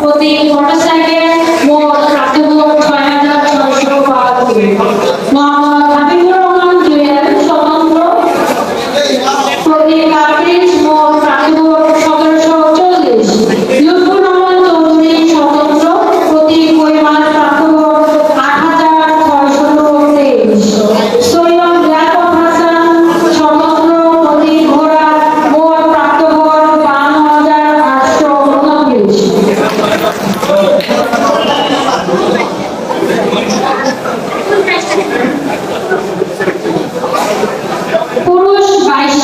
প্রতি ঘন্টা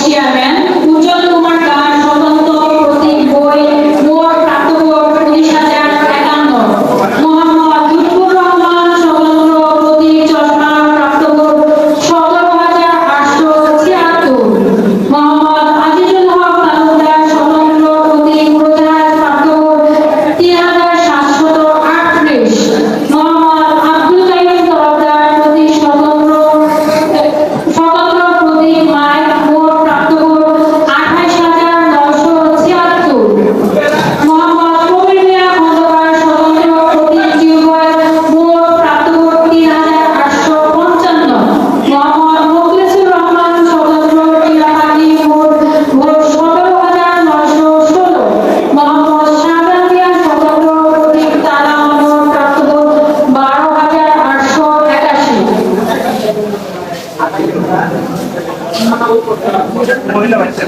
yeah, Man. মহিলা বাচ্চা।